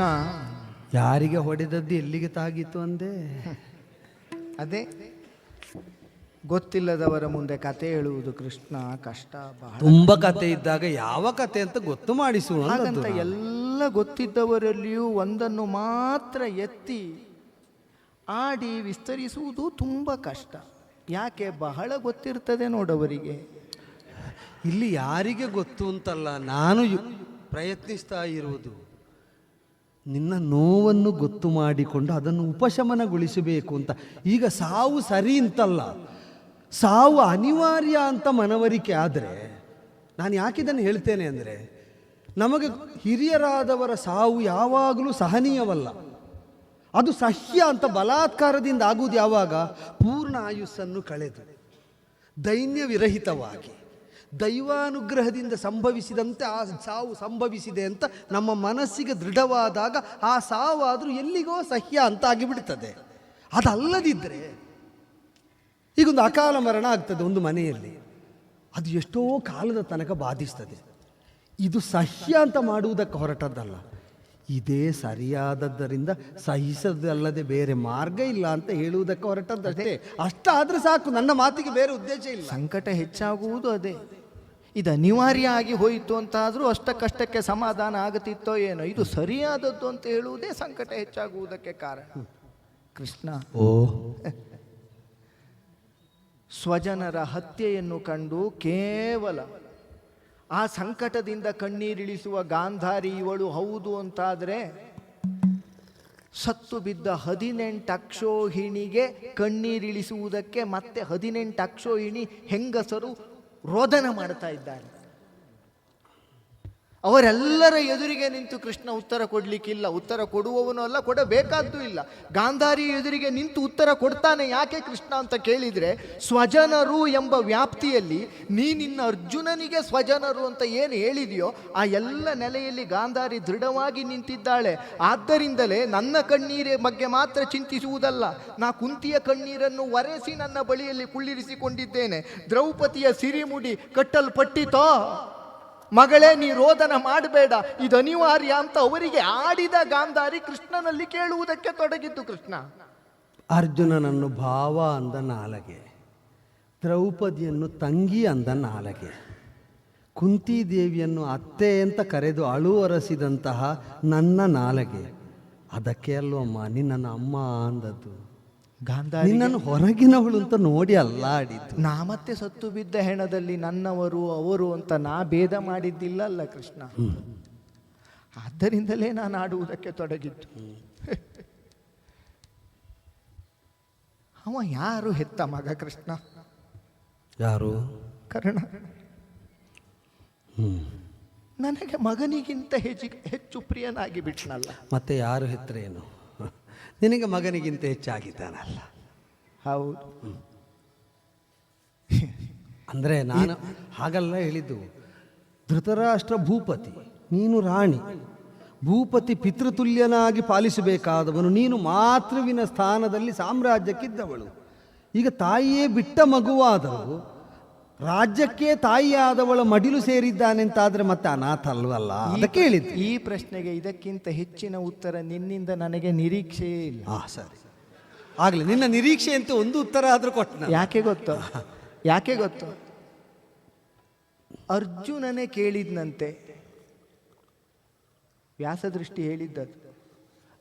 ಕೃಷ್ಣ ಯಾರಿಗೆ ಹೊಡೆದದ್ದು ಎಲ್ಲಿಗೆ ತಾಗಿತ್ತು ಅಂದೆ? ಅದೇ. ಗೊತ್ತಿಲ್ಲದವರ ಮುಂದೆ ಕತೆ ಹೇಳುವುದು ಕೃಷ್ಣ ಕಷ್ಟ ಬಹಳ ತುಂಬ ಕತೆ ಇದ್ದಾಗ ಯಾವ ಕತೆ ಅಂತ ಗೊತ್ತು ಮಾಡಿಸು ಹಾಗಂತ ಎಲ್ಲ ಗೊತ್ತಿದ್ದವರಲ್ಲಿಯೂ ಒಂದನ್ನು ಮಾತ್ರ ಎತ್ತಿ ಆಡಿ ವಿಸ್ತರಿಸುವುದು ತುಂಬ ಕಷ್ಟ. ಯಾಕೆ? ಬಹಳ ಗೊತ್ತಿರ್ತದೆ ನೋಡವರಿಗೆ. ಇಲ್ಲಿ ಯಾರಿಗೆ ಗೊತ್ತು ಅಂತಲ್ಲ ನಾನು ಪ್ರಯತ್ನಿಸ್ತಾ ಇರುವುದು. ನಿನ್ನ ನೋವನ್ನು ಗೊತ್ತು ಮಾಡಿಕೊಂಡು ಅದನ್ನು ಉಪಶಮನಗೊಳಿಸಬೇಕು ಅಂತ. ಈಗ ಸಾವು ಸರಿ ಅಂತಲ್ಲ. ಸಾವು ಅನಿವಾರ್ಯ ಅಂತ ಮನವರಿಕೆ ಆದರೆ, ನಾನು ಯಾಕಿದನ್ನು ಹೇಳ್ತೇನೆ ಅಂದರೆ, ನಮಗೆ ಹಿರಿಯರಾದವರ ಸಾವು ಯಾವಾಗಲೂ ಸಹನೀಯವಲ್ಲ. ಅದು ಸಹ್ಯ ಅಂತ ಬಲಾತ್ಕಾರದಿಂದ ಆಗುವುದು ಯಾವಾಗ? ಪೂರ್ಣ ಆಯುಸ್ಸನ್ನು ಕಳೆದು ದೈನ್ಯ ವಿರಹಿತವಾಗಿ ದೈವಾನುಗ್ರಹದಿಂದ ಸಂಭವಿಸಿದಂತೆ ಆ ಸಾವು ಸಂಭವಿಸಿದೆ ಅಂತ ನಮ್ಮ ಮನಸ್ಸಿಗೆ ದೃಢವಾದಾಗ ಆ ಸಾವಾದರೂ ಎಲ್ಲಿಗೋ ಸಹ್ಯ ಅಂತ ಆಗಿಬಿಡ್ತದೆ ಅದಲ್ಲದಿದ್ದರೆ ಈಗೊಂದು ಅಕಾಲ ಮರಣ ಆಗ್ತದೆ ಒಂದು ಮನೆಯಲ್ಲಿ. ಅದು ಎಷ್ಟೋ ಕಾಲದ ತನಕ ಬಾಧಿಸ್ತದೆ. ಇದು ಸಹ್ಯ ಅಂತ ಮಾಡುವುದಕ್ಕೆ ಹೊರಟದ್ದಲ್ಲ. ಇದೇ ಸರಿಯಾದದ್ದರಿಂದ ಸಹಿಸದಲ್ಲದೆ ಬೇರೆ ಮಾರ್ಗ ಇಲ್ಲ ಅಂತ ಹೇಳುವುದಕ್ಕೆ ಹೊರಟದ್ದಷ್ಟೇ. ಅಷ್ಟಾದರೆ ಸಾಕು, ನನ್ನ ಮಾತಿಗೆ ಬೇರೆ ಉದ್ದೇಶ ಇಲ್ಲ. ಸಂಕಟ ಹೆಚ್ಚಾಗುವುದು ಅದೇ. ಇದು ಅನಿವಾರ್ಯ ಆಗಿ ಹೋಯಿತು ಅಂತಾದರೂ ಅಷ್ಟಕ್ಕಷ್ಟಕ್ಕೆ ಸಮಾಧಾನ ಆಗುತ್ತಿತ್ತೋ ಏನೋ? ಇದು ಸರಿಯಾದದ್ದು ಅಂತ ಹೇಳುವುದೇ ಸಂಕಟ ಹೆಚ್ಚಾಗುವುದಕ್ಕೆ ಕಾರಣ. ಕೃಷ್ಣ. ಓ. ಸ್ವಜನರ ಹತ್ಯೆಯನ್ನು ಕಂಡು ಕೇವಲ ಆ ಸಂಕಟದಿಂದ ಕಣ್ಣೀರಿಳಿಸುವ ಗಾಂಧಾರಿ ಇವಳು ಹೌದು ಅಂತಾದರೆ ಸತ್ತು ಬಿದ್ದ ಹದಿನೆಂಟು ಅಕ್ಷೋಹಿಣಿಗೆ ಕಣ್ಣೀರಿಳಿಸುವುದಕ್ಕೆ ಮತ್ತೆ ಹದಿನೆಂಟು ಅಕ್ಷೋಹಿಣಿ ಹೆಂಗಸರು ರೋದನ ಮಾಡ್ತಾ ಇದ್ದಾರೆ ಅವರೆಲ್ಲರ ಎದುರಿಗೆ ನಿಂತು ಕೃಷ್ಣ ಉತ್ತರ ಕೊಡಲಿಕ್ಕಿಲ್ಲ, ಉತ್ತರ ಕೊಡುವವನು ಅಲ್ಲ, ಕೊಡಬೇಕಾದ್ದು ಇಲ್ಲ. ಗಾಂಧಾರಿ ಎದುರಿಗೆ ನಿಂತು ಉತ್ತರ ಕೊಡ್ತಾನೆ, ಯಾಕೆ ಕೃಷ್ಣ ಅಂತ ಕೇಳಿದರೆ, ಸ್ವಜನರು ಎಂಬ ವ್ಯಾಪ್ತಿಯಲ್ಲಿ ನೀ ನಿನ್ನ ಅರ್ಜುನನಿಗೆ ಸ್ವಜನರು ಅಂತ ಏನು ಹೇಳಿದೆಯೋ, ಆ ಎಲ್ಲ ನೆಲೆಯಲ್ಲಿ ಗಾಂಧಾರಿ ದೃಢವಾಗಿ ನಿಂತಿದ್ದಾಳೆ. ಆದ್ದರಿಂದಲೇ ನನ್ನ ಕಣ್ಣೀರ ಬಗ್ಗೆ ಮಾತ್ರ ಚಿಂತಿಸುವುದಲ್ಲ. ನಾ ಕುಂತಿಯ ಕಣ್ಣೀರನ್ನು ಒರೆಸಿ ನನ್ನ ಬಳಿಯಲ್ಲಿ ಕುಳ್ಳಿರಿಸಿಕೊಂಡಿದ್ದೇನೆ. ದ್ರೌಪದಿಯ ಸಿರಿಮುಡಿ ಕಟ್ಟಲ್ಪಟ್ಟಿತೋ? ಮಗಳೇ, ನೀ ರೋದನ ಮಾಡಬೇಡ. ಇದು ಅನಿವಾರ್ಯ ಅಂತ ಅವರಿಗೆ ಆಡಿದ ಗಾಂಧಾರಿ ಕೃಷ್ಣನಲ್ಲಿ ಕೇಳುವುದಕ್ಕೆ ತೊಡಗಿದ್ದು ಕೃಷ್ಣ. ಅರ್ಜುನನನ್ನು ಭಾವ ಅಂದ ನಾಲಗೆ, ದ್ರೌಪದಿಯನ್ನು ತಂಗಿ ಅಂದ ನಾಲಗೆ, ಕುಂತಿದೇವಿಯನ್ನು ಅತ್ತೆ ಅಂತ ಕರೆದು ಅಳುವರಸಿದಂತಹ ನನ್ನ ನಾಲಗೆ. ಅದಕ್ಕೆ ಅಲ್ವಮ್ಮ ನಿನ್ನನ್ನು ಅಮ್ಮ ಅಂದದ್ದು. ಗಾಂಧಾರಿ ನಿನ್ನನ್ನು ಹೊರಗಿನವಳು ಅಂತ ನೋಡಿ ಅಲ್ಲಾಡಿದ್ದು. ನಾ ಮತ್ತೆ ಸತ್ತು ಬಿದ್ದ ಹೆಣದಲ್ಲಿ ನನ್ನವರು ಅವರು ಅಂತ ನಾ ಭೇದ ಮಾಡಿದ್ದಿಲ್ಲ ಅಲ್ಲ ಕೃಷ್ಣ ಆದ್ದರಿಂದಲೇ ನಾನು ಆಡುವುದಕ್ಕೆ ತೊಡಗಿದ್ದು. ಅವ ಯಾರು ಹೆತ್ತ ಮಗ ಕೃಷ್ಣ? ಯಾರು? ಕರ್ಣ. ನನಗೆ ಮಗನಿಗಿಂತ ಹೆಚ್ಚು ಹೆಚ್ಚು ಪ್ರಿಯನಾಗಿ ಬಿಟ್ನಲ್ಲ. ಮತ್ತೆ ಯಾರು ಹೆತ್ತರೇನು? ನಿನಗೆ ಮಗನಿಗಿಂತ ಹೆಚ್ಚಾಗಿದ್ದಾನಲ್ಲ. ಹೌದು. ಅಂದರೆ ನಾನು ಹಾಗಲ್ಲ ಹೇಳಿದ್ದು. ಧೃತರಾಷ್ಟ್ರ ಭೂಪತಿ ನೀನು ರಾಣಿ. ಭೂಪತಿ ಪಿತೃತುಲ್ಯನಾಗಿ ಪಾಲಿಸಬೇಕಾದವನು ನೀನು ಮಾತೃವಿನ ಸ್ಥಾನದಲ್ಲಿ ಸಾಮ್ರಾಜ್ಯಕ್ಕಿದ್ದವಳು. ಈಗ ತಾಯಿಯೇ ಬಿಟ್ಟ ಮಗುವಾದವು ರಾಜ್ಯಕ್ಕೆ ತಾಯಿಯಾದವಳ ಮಡಿಲು ಸೇರಿದ್ದಾನೆ ಅಂತಾದ್ರೆ ಮತ್ತೆ ಅನಾಥ ಅಲ್ವಲ್ಲ? ಅದಕ್ಕೆ ಹೇಳಿದ್ದು ಈ ಪ್ರಶ್ನೆಗೆ ಇದಕ್ಕಿಂತ ಹೆಚ್ಚಿನ ಉತ್ತರ ನಿನ್ನಿಂದ ನನಗೆ ನಿರೀಕ್ಷೆ ಇಲ್ಲ. ಹಾ ಸರಿ. ಆಗ್ಲಿ ನಿನ್ನ ನಿರೀಕ್ಷೆ ಅಂತ ಒಂದು ಉತ್ತರ ಆದ್ರೂ ಕೊಟ್ಟ ಯಾಕೆ ಗೊತ್ತು? ಯಾಕೆ ಗೊತ್ತು? ಅರ್ಜುನನೇ ಕೇಳಿದ್ನಂತೆ. ವ್ಯಾಸದೃಷ್ಟಿ ಹೇಳಿದ್ದದು.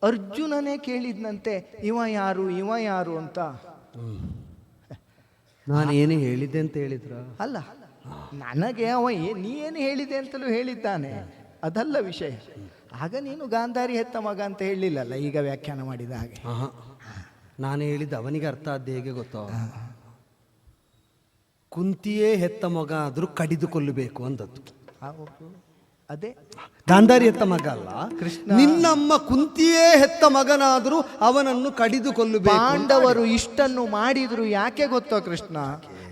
ಅರ್ಜುನನೇ ಕೇಳಿದ್ನಂತೆ ಇವ ಯಾರು? ಇವ ಯಾರು? ಅಂತ. ನಾನು ಏನು ಹೇಳಿದ್ದೆ ಅಂತ ಹೇಳಿದ್ರ? ಅಲ್ಲ ನನಗೆ ಅವ ಏ- ನೀ ಏನು ಹೇಳಿದೆ ಅಂತಲೂ ಹೇಳಿದ್ದಾನೆ. ಅದಲ್ಲ ವಿಷಯ. ಆಗ ನೀನು ಗಾಂಧಾರಿ ಹೆತ್ತ ಮಗ ಅಂತ ಹೇಳಿಲ್ಲಲ್ಲ ಈಗ ವ್ಯಾಖ್ಯಾನ ಮಾಡಿದ ಹಾಗೆ. ಆಹಾ. ನಾನು ಹೇಳಿದ್ದು ಅವನಿಗೆ ಅರ್ಥ ಆದ್ದು ಹೇಗೆ ಗೊತ್ತೋ? ಕುಂತಿಯೇ ಹೆತ್ತ ಮಗ ಆದರೂ ಕಡಿದುಕೊಳ್ಳಬೇಕು ಅಂದದ್ದು. ಅದೇ ಗಾಂಧಾರಿ ಹೆತ್ತ ಮಗ ಅಲ್ಲ. ಕೃಷ್ಣ. ನಿನ್ನಮ್ಮ ಕುಂತಿಯೇ ಹೆತ್ತ ಮಗನಾದರೂ ಅವನನ್ನು ಕಡಿದು ಕೊಲ್ಲಬೇಕು ಪಾಂಡವರು ಇಷ್ಟನ್ನು ಮಾಡಿದ್ರು ಯಾಕೆ ಗೊತ್ತೋ ಕೃಷ್ಣ?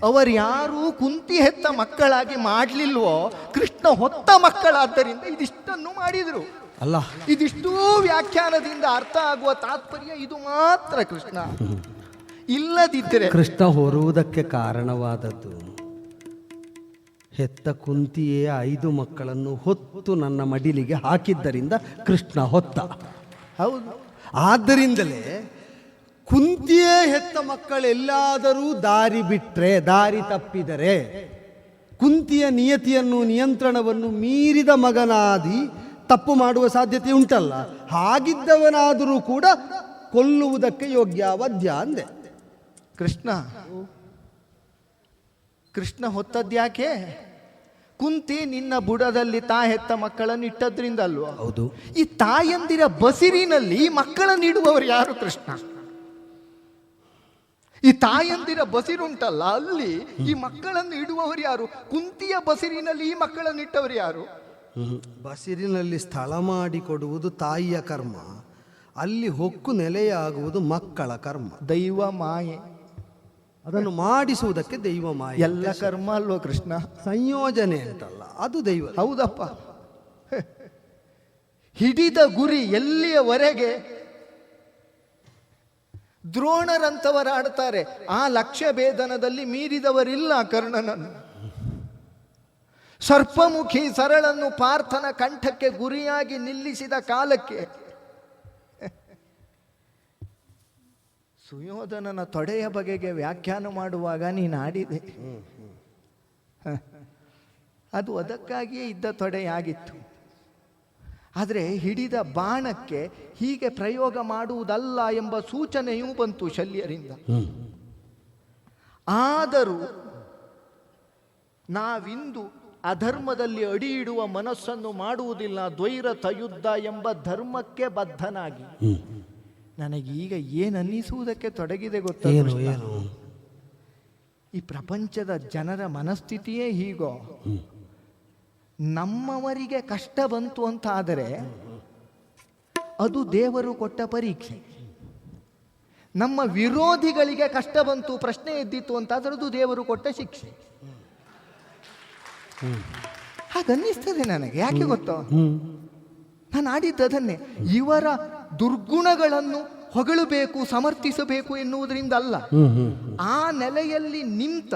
ಅವರು ಯಾರು ಕುಂತಿ ಹೆತ್ತ ಮಕ್ಕಳಾಗಿ ಮಾಡಲಿಲ್ವೋ ಕೃಷ್ಣ ಹೊತ್ತ ಮಕ್ಕಳಾದ್ದರಿಂದ ಇದಿಷ್ಟನ್ನು ಮಾಡಿದ್ರು. ಅಲ್ಲ. ಇದಿಷ್ಟೂ ವ್ಯಾಖ್ಯಾನದಿಂದ ಅರ್ಥ ಆಗುವ ತಾತ್ಪರ್ಯ ಇದು ಮಾತ್ರ ಕೃಷ್ಣ. ಇಲ್ಲದಿದ್ದರೆ ಕೃಷ್ಣ ಹೊರುವುದಕ್ಕೆ ಕಾರಣವಾದದ್ದು ಹೆತ್ತ ಕುಂತಿಯೇ ಐದು ಮಕ್ಕಳನ್ನು ಹೊತ್ತು ನನ್ನ ಮಡಿಲಿಗೆ ಹಾಕಿದ್ದರಿಂದ ಕೃಷ್ಣ ಹೊತ್ತ. ಹೌದು. ಆದ್ದರಿಂದಲೇ ಕುಂತಿಯೇ ಹೆತ್ತ ಮಕ್ಕಳೆಲ್ಲಾದರೂ ದಾರಿ ಬಿಟ್ಟರೆ ದಾರಿ ತಪ್ಪಿದರೆ ಕುಂತಿಯ ನಿಯತಿಯನ್ನು ನಿಯಂತ್ರಣವನ್ನು ಮೀರಿದ ಮಗನಾದಿ ತಪ್ಪು ಮಾಡುವ ಸಾಧ್ಯತೆ ಉಂಟಲ್ಲ. ಹಾಗಿದ್ದವನಾದರೂ ಕೂಡ ಕೊಲ್ಲುವುದಕ್ಕೆ ಯೋಗ್ಯ ವದ್ಯ ಅಂದೆ. ಕೃಷ್ಣ ಕೃಷ್ಣ ಹೊತ್ತದ್ಯಾಕೆ? ಕುಂತಿ ನಿನ್ನ ಬುಡದಲ್ಲಿ ತಾ ಹೆತ್ತ ಮಕ್ಕಳನ್ನು ಇಟ್ಟದ್ರಿಂದ ಅಲ್ವಾ? ಹೌದು. ಈ ತಾಯಂದಿರ ಬಸಿರಿನಲ್ಲಿ ಈ ಮಕ್ಕಳನ್ನು ಇಡುವವರು ಯಾರು ಕೃಷ್ಣ? ಈ ತಾಯಂದಿರ ಬಸಿರುಂಟಲ್ಲ ಅಲ್ಲಿ ಈ ಮಕ್ಕಳನ್ನು ಇಡುವವರು ಯಾರು? ಕುಂತಿಯ ಬಸಿರಿನಲ್ಲಿ ಈ ಮಕ್ಕಳನ್ನು ಇಟ್ಟವರು ಯಾರು? ಬಸಿರಿನಲ್ಲಿ ಸ್ಥಳ ಮಾಡಿಕೊಡುವುದು ತಾಯಿಯ ಕರ್ಮ ಅಲ್ಲಿ ಹೊಕ್ಕು ನೆಲೆಯಾಗುವುದು ಮಕ್ಕಳ ಕರ್ಮ. ದೈವ ಮಾಯೆ. ಅದನ್ನು ಮಾಡಿಸುವುದಕ್ಕೆ ದೈವ ಮಾಯ. ಎಲ್ಲ ಕರ್ಮ ಅಲ್ವೋ ಕೃಷ್ಣ? ಸಂಯೋಜನೆ ಅಂತಲ್ಲ ಅದು ದೈವ ಹೌದಪ್ಪ. ಹಿಡಿದ ಗುರಿ ಎಲ್ಲಿಯವರೆಗೆ? ದ್ರೋಣರಂಥವರು ಆಡ್ತಾರೆ ಆ ಲಕ್ಷ್ಯ ಭೇದನದಲ್ಲಿ ಮೀರಿದವರಿಲ್ಲ ಕರ್ಣನನ್ನು. ಸರ್ಪಮುಖಿ ಸರಳನ್ನು ಪಾರ್ಥನ ಕಂಠಕ್ಕೆ ಗುರಿಯಾಗಿ ನಿಲ್ಲಿಸಿದ ಕಾಲಕ್ಕೆ ಸುಯೋಧನನ ತೊಡೆಯ ಬಗೆಗೆ ವ್ಯಾಖ್ಯಾನ ಮಾಡುವಾಗ ನೀನು ಆಡಿದೆ. ಅದು ಅದಕ್ಕಾಗಿಯೇ ಇದ್ದ ತೊಡೆಯಾಗಿತ್ತು. ಆದರೆ ಹಿಡಿದ ಬಾಣಕ್ಕೆ ಹೀಗೆ ಪ್ರಯೋಗ ಮಾಡುವುದಲ್ಲ ಎಂಬ ಸೂಚನೆಯೂ ಬಂತು ಶಲ್ಯರಿಂದ. ಆದರೂ ನಾವಿಂದು ಅಧರ್ಮದಲ್ಲಿ ಅಡಿ ಇಡುವ ಮನಸ್ಸನ್ನು ಮಾಡುವುದಿಲ್ಲ ದ್ವೈರಥ ಯುದ್ಧ ಎಂಬ ಧರ್ಮಕ್ಕೆ ಬದ್ಧನಾಗಿ. ನನಗೀಗ ಏನು ಅನ್ನಿಸುವುದಕ್ಕೆ ತೊಡಗಿದೆ ಗೊತ್ತಾ ಏನು ಈ ಪ್ರಪಂಚದ ಜನರ ಮನಸ್ಥಿತಿಯೇ ಹೀಗೋ. ನಮ್ಮವರಿಗೆ ಕಷ್ಟ ಬಂತು ಅಂತ ಆದರೆ ಅದು ದೇವರು ಕೊಟ್ಟ ಪರೀಕ್ಷೆ. ನಮ್ಮ ವಿರೋಧಿಗಳಿಗೆ ಕಷ್ಟ ಬಂತು ಪ್ರಶ್ನೆ ಎದ್ದಿತ್ತು ಅಂತ ಆದರೆ ಅದು ದೇವರು ಕೊಟ್ಟ ಶಿಕ್ಷೆ. ಹಾಗನ್ನಿಸ್ತದೆ ನನಗೆ ಯಾಕೆ ಗೊತ್ತೋ? ನಾನು ಆಡಿದ್ದು ಅದನ್ನೇ ಇವರ ದುರ್ಗುಣಗಳನ್ನು ಹೊಗಳಬೇಕು ಸಮರ್ಥಿಸಬೇಕು ಎನ್ನುವುದರಿಂದ ಅಲ್ಲ. ಆ ನೆಲೆಯಲ್ಲಿ ನಿಂತ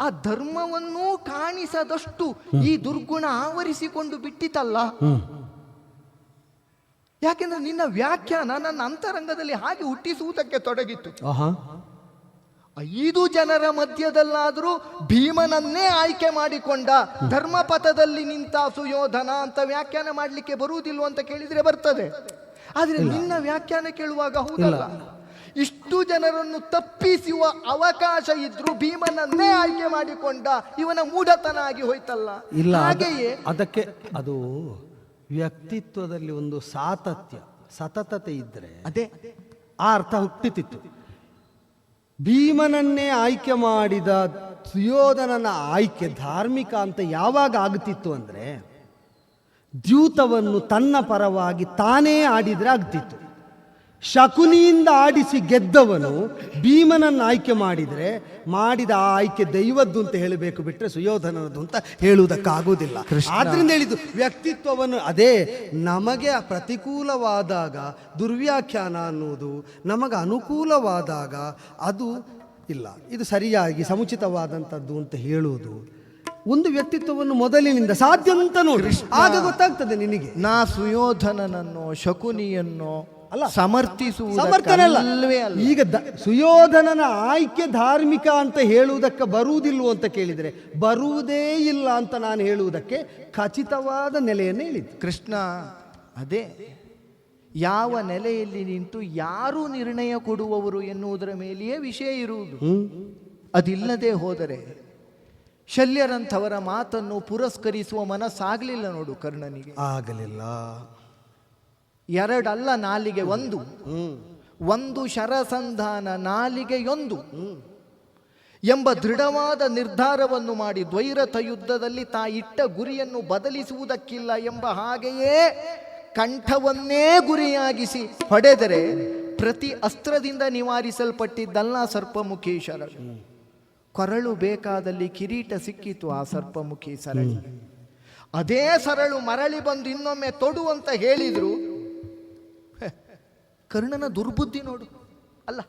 ಆ ಧರ್ಮವನ್ನೂ ಕಾಣಿಸದಷ್ಟು ಈ ದುರ್ಗುಣ ಆವರಿಸಿಕೊಂಡು ಬಿಟ್ಟಿತಲ್ಲ. ಯಾಕೆಂದ್ರೆ ನಿನ್ನ ವ್ಯಾಖ್ಯಾನ ನನ್ನ ಅಂತರಂಗದಲ್ಲಿ ಹಾಗೆ ಹುಟ್ಟಿಸುವುದಕ್ಕೆ ತೊಡಗಿತ್ತು ಐದು ಜನರ ಮಧ್ಯದಲ್ಲಾದರೂ ಭೀಮನನ್ನೇ ಆಯ್ಕೆ ಮಾಡಿಕೊಂಡ ಧರ್ಮಪಥದಲ್ಲಿ ನಿಂತ ಸುಯೋಧನ ಅಂತ ವ್ಯಾಖ್ಯಾನ ಮಾಡಲಿಕ್ಕೆ ಬರುವುದಿಲ್ಲ ಅಂತ ಕೇಳಿದ್ರೆ ಬರ್ತದೆ. ಆದ್ರೆ ನಿನ್ನ ವ್ಯಾಖ್ಯಾನ ಕೇಳುವಾಗ ಹೌದಲ್ಲ? ಇಷ್ಟು ಜನರನ್ನು ತಪ್ಪಿಸುವ ಅವಕಾಶ ಇದ್ರೂ ಭೀಮನನ್ನೇ ಆಯ್ಕೆ ಮಾಡಿಕೊಂಡ ಇವನ ಮೂಢತನ ಆಗಿ ಹೋಯ್ತಲ್ಲ? ಇಲ್ಲ ಹಾಗೆಯೇ ಅದಕ್ಕೆ ಅದು ವ್ಯಕ್ತಿತ್ವದಲ್ಲಿ ಒಂದು ಸಾತತ್ಯ ಸತತತೆ ಇದ್ದರೆ ಅದೇ. ಆ ಅರ್ಥ ಹುಟ್ಟಿತಿತ್ತು. ಭೀಮನನ್ನೇ ಆಯ್ಕೆ ಮಾಡಿದ ಸುಯೋಧನನ ಆಯ್ಕೆ ಧಾರ್ಮಿಕ ಅಂತ ಯಾವಾಗ ಆಗುತ್ತಿತ್ತು ಅಂದರೆ ದ್ಯೂತವನ್ನು ತನ್ನ ಪರವಾಗಿ ತಾನೇ ಆಡಿದರೆ ಆಗ್ತಿತ್ತು. ಶಕುನಿಯಿಂದ ಆಡಿಸಿ ಗೆದ್ದವನು ಭೀಮನನ್ನು ಆಯ್ಕೆ ಮಾಡಿದರೆ ಮಾಡಿದ ಆ ಆಯ್ಕೆ ದೈವದ್ದು ಅಂತ ಹೇಳಬೇಕು ಬಿಟ್ಟರೆ ಸುಯೋಧನದ್ದು ಅಂತ ಹೇಳುವುದಕ್ಕಾಗುವುದಿಲ್ಲ. ಆದ್ರಿಂದ ಹೇಳಿದ್ದು ವ್ಯಕ್ತಿತ್ವವನ್ನು ಅದೇ ನಮಗೆ ಪ್ರತಿಕೂಲವಾದಾಗ ದುರ್ವ್ಯಾಖ್ಯಾನ ಅನ್ನುವುದು ನಮಗೆ ಅನುಕೂಲವಾದಾಗ ಅದು ಇಲ್ಲ. ಇದು ಸರಿಯಾಗಿ ಸಮುಚಿತವಾದಂಥದ್ದು ಅಂತ ಹೇಳುವುದು. ಒಂದು ವ್ಯಕ್ತಿತ್ವವನ್ನು ಮೊದಲಿನಿಂದ ಸಾಧ್ಯ ಅಂತ ನೋಡಿ. ಆಗ ಗೊತ್ತಾಗ್ತದೆ ನಿನಗೆ. ನಾ ಸುಯೋಧನನನ್ನು ಶಕುನಿಯನ್ನು ಅಲ್ಲ. ಸಮರ್ಥಿಸುವ ಸಮರ್ಥನಲ್ಲ ಅಲ್ಲ. ಈಗ ದ- ಸುಯೋಧನನ ಆಯ್ಕೆ ಧಾರ್ಮಿಕ ಅಂತ ಹೇಳುವುದಕ್ಕೆ ಬರುವುದಿಲ್ವೋ ಅಂತ ಕೇಳಿದರೆ ಬರುವುದೇ ಇಲ್ಲ ಅಂತ ನಾನು ಹೇಳುವುದಕ್ಕೆ ಖಚಿತವಾದ ನೆಲೆಯನ್ನು ಹೇಳಿದ್ದು. ಕೃಷ್ಣ ಅದೇ ಯಾವ ನೆಲೆಯಲ್ಲಿ ನಿಂತು ಯಾರು ನಿರ್ಣಯ ಕೊಡುವವರು ಎನ್ನುವುದರ ಮೇಲೆಯೇ ವಿಷಯ ಇರುವುದು. ಅದಿಲ್ಲದೆ ಹೋದರೆ ಶಲ್ಯರಂಥವರ ಮಾತನ್ನು ಪುರಸ್ಕರಿಸುವ ಮನಸ್ಸಾಗಲಿಲ್ಲ ನೋಡು ಕರ್ಣನಿಗೆ. ಆಗಲಿಲ್ಲ. ಎರಡಲ್ಲ ನಾಲಿಗೆ ಒಂದು. ಒಂದು ಶರಸಂಧಾನ ನಾಲಿಗೆಯೊಂದು ಎಂಬ ದೃಢವಾದ ನಿರ್ಧಾರವನ್ನು ಮಾಡಿ ದ್ವೈರಥ ಯುದ್ಧದಲ್ಲಿ ತಾ ಇಟ್ಟ ಗುರಿಯನ್ನು ಬದಲಿಸುವುದಕ್ಕಿಲ್ಲ ಎಂಬ ಹಾಗೆಯೇ ಕಂಠವನ್ನೇ ಗುರಿಯಾಗಿಸಿ ಹೊಡೆದರೆ ಪ್ರತಿ ಅಸ್ತ್ರದಿಂದ ನಿವಾರಿಸಲ್ಪಟ್ಟಿದ್ದಲ್ಲ ಸರ್ಪಮುಖಿ ಶರಳು ಕೊರಳು ಬೇಕಾದಲ್ಲಿ ಕಿರೀಟ ಸಿಕ್ಕಿತು ಆ ಸರ್ಪಮುಖಿ ಸರಳಿ. ಅದೇ ಸರಳು ಮರಳಿ ಬಂದು ಇನ್ನೊಮ್ಮೆ ತೊಡು ಅಂತ ಹೇಳಿದ್ರು. ಕರ್ಣನ ದುರ್ಬುದ್ಧಿ ನೋಡು. ಅಲ್ಲ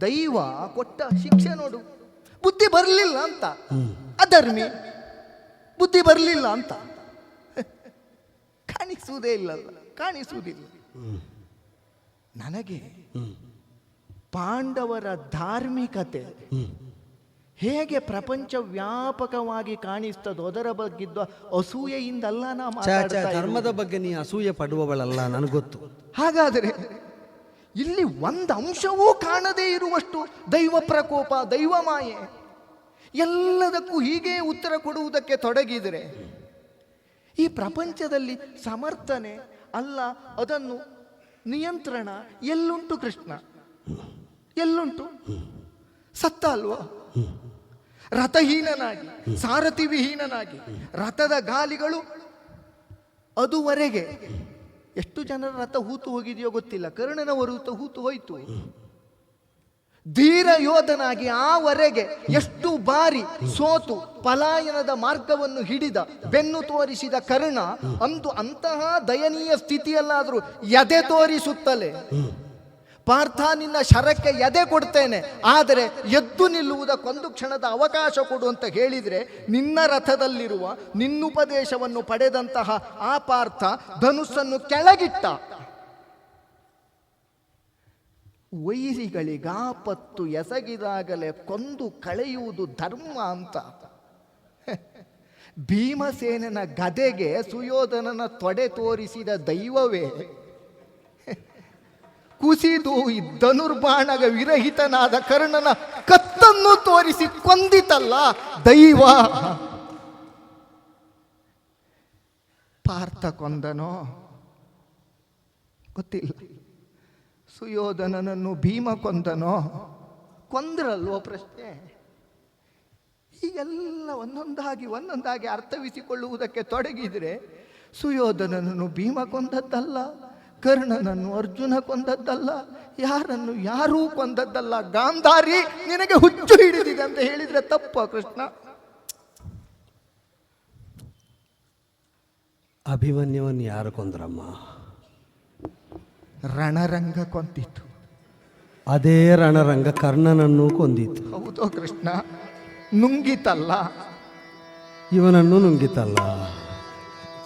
ದೈವ ಕೊಟ್ಟ ಶಿಕ್ಷೆ ನೋಡು. ಬುದ್ಧಿ ಬರಲಿಲ್ಲ ಅಂತ. ಅಧರ್ಮಿ ಬುದ್ಧಿ ಬರಲಿಲ್ಲ ಅಂತ. ಕಾಣಿಸುವುದೇ ಇಲ್ಲಲ್ಲ ಕಾಣಿಸುವುದಿಲ್ಲ. ನನಗೆ ಪಾಂಡವರ ಧಾರ್ಮಿಕತೆ ಹೇಗೆ ಪ್ರಪಂಚ ವ್ಯಾಪಕವಾಗಿ ಕಾಣಿಸ್ತದೋ ಅದರ ಬಗ್ಗಿದ್ದ ಅಸೂಯೆಯಿಂದಲ್ಲ ನಾ ಛ, ಛ, ಮಾತಾಡ್ತಾ ಇರೋದು. ಧರ್ಮದ ಬಗ್ಗೆ ನೀ ಅಸೂಯೆ ಪಡುವವಳಲ್ಲ ನನಗೆ ಗೊತ್ತು. ಹಾಗಾದರೆ ಇಲ್ಲಿ ಒಂದು ಅಂಶವೂ ಕಾಣದೇ ಇರುವಷ್ಟು ದೈವ ಪ್ರಕೋಪ ದೈವ ಮಾಯೆ. ಎಲ್ಲದಕ್ಕೂ ಹೀಗೆ ಉತ್ತರ ಕೊಡುವುದಕ್ಕೆ ತೊಡಗಿದರೆ ಈ ಪ್ರಪಂಚದಲ್ಲಿ ಸಮರ್ಥನೆ ಅಲ್ಲ ಅದನ್ನು ನಿಯಂತ್ರಣ ಎಲ್ಲುಂಟು ಕೃಷ್ಣ? ಎಲ್ಲುಂಟು? ಸತ್ತ ಅಲ್ವಾ? ರಥಹೀನನಾಗಿ ಸಾರಥಿ ವಿಹೀನನಾಗಿ ರಥದ ಗಾಲಿಗಳು ಅದುವರೆಗೆ ಎಷ್ಟು ಜನರ ರಥ ಹೂತು ಹೋಗಿದೆಯೋ ಗೊತ್ತಿಲ್ಲ. ಕರ್ಣನವರು ಹೂತು ಹೋಯ್ತು. ಧೀರ ಯೋಧನಾಗಿ ಆವರೆಗೆ ಎಷ್ಟು ಬಾರಿ ಸೋತು ಪಲಾಯನದ ಮಾರ್ಗವನ್ನು ಹಿಡಿದ, ಬೆನ್ನು ತೋರಿಸಿದ ಕರ್ಣ ಅಂದು ಅಂತಹ ದಯನೀಯ ಸ್ಥಿತಿಯಲ್ಲಾದರೂ ಎದೆ ತೋರಿಸುತ್ತಲೇ ಪಾರ್ಥ ನಿನ್ನ ಶರಕ್ಕೆ ಎದೆ ಕೊಡ್ತೇನೆ, ಆದರೆ ಎದ್ದು ನಿಲ್ಲುವುದಕ್ಕೊಂದು ಕ್ಷಣದ ಅವಕಾಶ ಕೊಡು ಅಂತ ಹೇಳಿದರೆ ನಿನ್ನ ರಥದಲ್ಲಿರುವ ನಿನ್ನುಪದೇಶವನ್ನು ಪಡೆದಂತಹ ಆ ಪಾರ್ಥ ಧನುಸ್ಸನ್ನು ಕೆಳಗಿಟ್ಟ. ವೈರಿಗಳಿಗಾಪತ್ತು ಎಸಗಿದಾಗಲೇ ಕೊಂದು ಕಳೆಯುವುದು ಧರ್ಮ ಅಂತ. ಭೀಮಸೇನನ ಗದೆಗೆ ಸುಯೋಧನನ ತೊಡೆ ತೋರಿಸಿದ ದೈವವೇ ಕುಸಿದು ಧನುರ್ಬಾಣಗ ವಿರಹಿತನಾದ ಕರ್ಣನ ಕತ್ತನ್ನು ತೋರಿಸಿ ಕೊಂದಿತಲ್ಲ ದೈವ. ಪಾರ್ಥ ಕೊಂದನೋ? ಗೊತ್ತಿಲ್ಲ. ಸುಯೋಧನನನ್ನು ಭೀಮ ಕೊಂದನೋ? ಕೊಂದ್ರಲ್ವೋ ಪ್ರಶ್ನೆ? ಹೀಗೆಲ್ಲ ಒಂದೊಂದಾಗಿ ಒಂದೊಂದಾಗಿ ಅರ್ಥವಿಸಿಕೊಳ್ಳುವುದಕ್ಕೆ ತೊಡಗಿದರೆ ಸುಯೋಧನನನ್ನು ಭೀಮ ಕೊಂದದ್ದಲ್ಲ. ಕರ್ಣನನ್ನು ಅರ್ಜುನ ಕೊಂದದ್ದಲ್ಲ ಯಾರನ್ನು ಯಾರೂ ಕೊಂದದ್ದಲ್ಲ ಗಾಂಧಾರಿ ನಿನಗೆ ಹುಚ್ಚು ಹಿಡಿದಿದೆ ಅಂತ ಹೇಳಿದ್ರೆ ತಪ್ಪ ಕೃಷ್ಣ. ಅಭಿಮನ್ಯವನ್ನು ಯಾರು ಕೊಂದ್ರಮ್ಮ? ರಣರಂಗ ಕೊಂದಿತ್ತು ಅದೇ ರಣರಂಗ ಕರ್ಣನನ್ನು ಕೊಂದಿತ್ತು ಹೌದೋ ಕೃಷ್ಣ ನುಂಗಿತಲ್ಲ. ಇವನನ್ನು ನುಂಗಿತಲ್ಲ.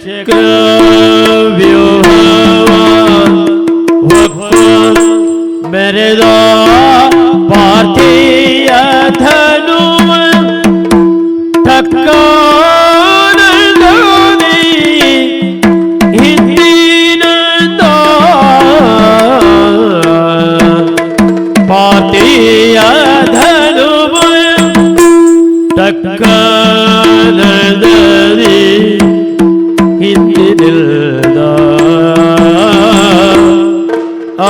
ਸਿੱਖ ਵੀ ಆ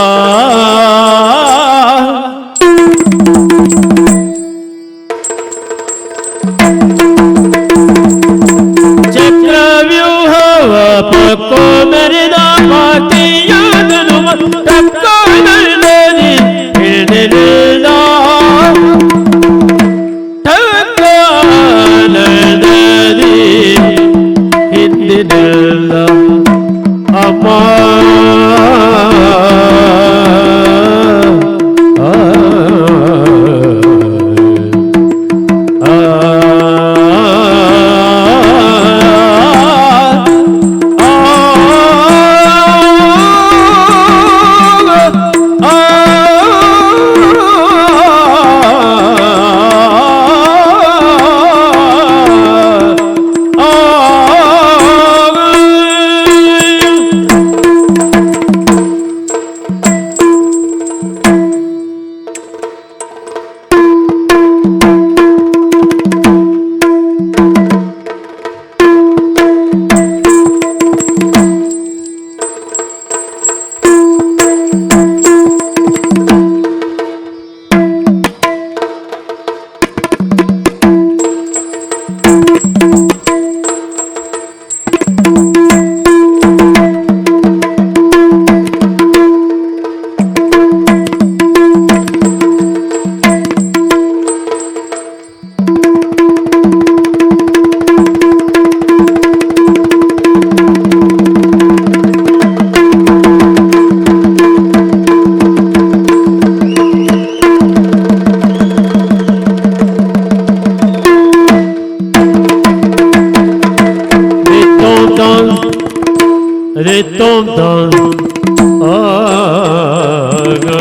ਰੇਤੋਂ ਦਾ ਆਗਾ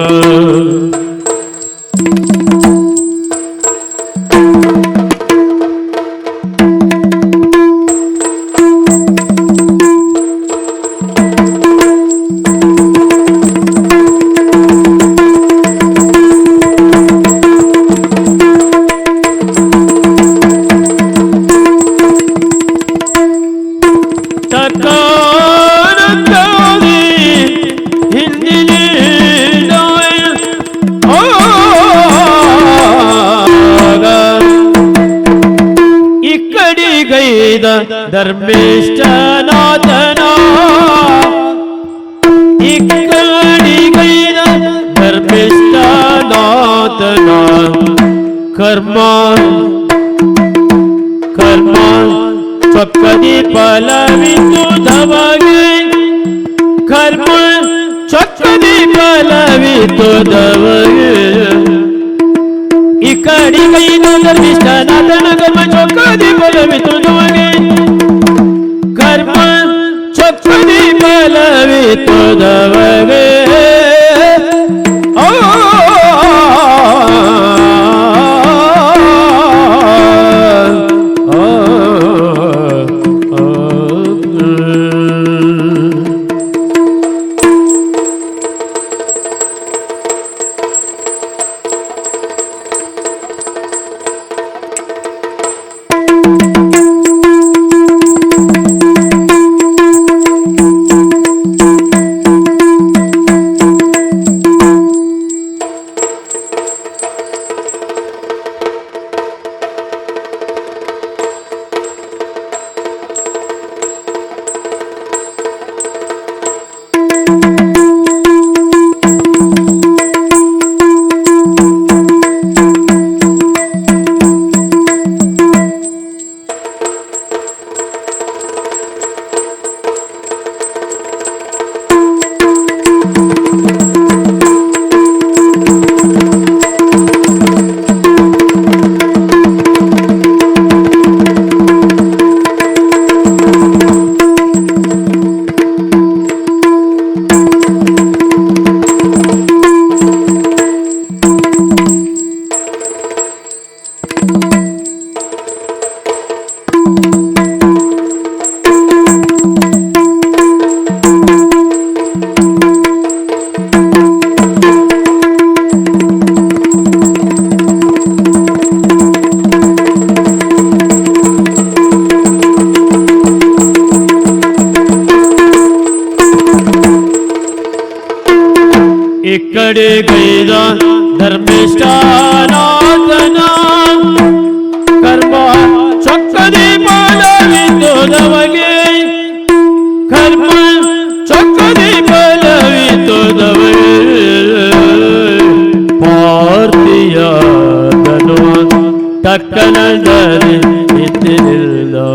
वेद धर्मेष्ठ नादना इकणिकैन धर्मेष्ठ नादना कर्म कर्म चक्कदि फलवितु धवगे। कर्म चक्कदि फलवितु धवगे। घडी गई नजर विष्ठनाथ नगर में चौका दी पल मित्र दुआने घर में चौक दी पल मित्र दुआने ಕಣದಲ್ಲಿ ನಿಂತಿರಲೋ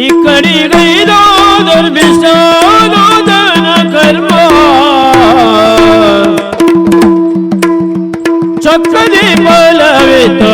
નીકળી ગયેલો દુર્વિષાનો ધન કર્મ. ચક્રી પલવે તો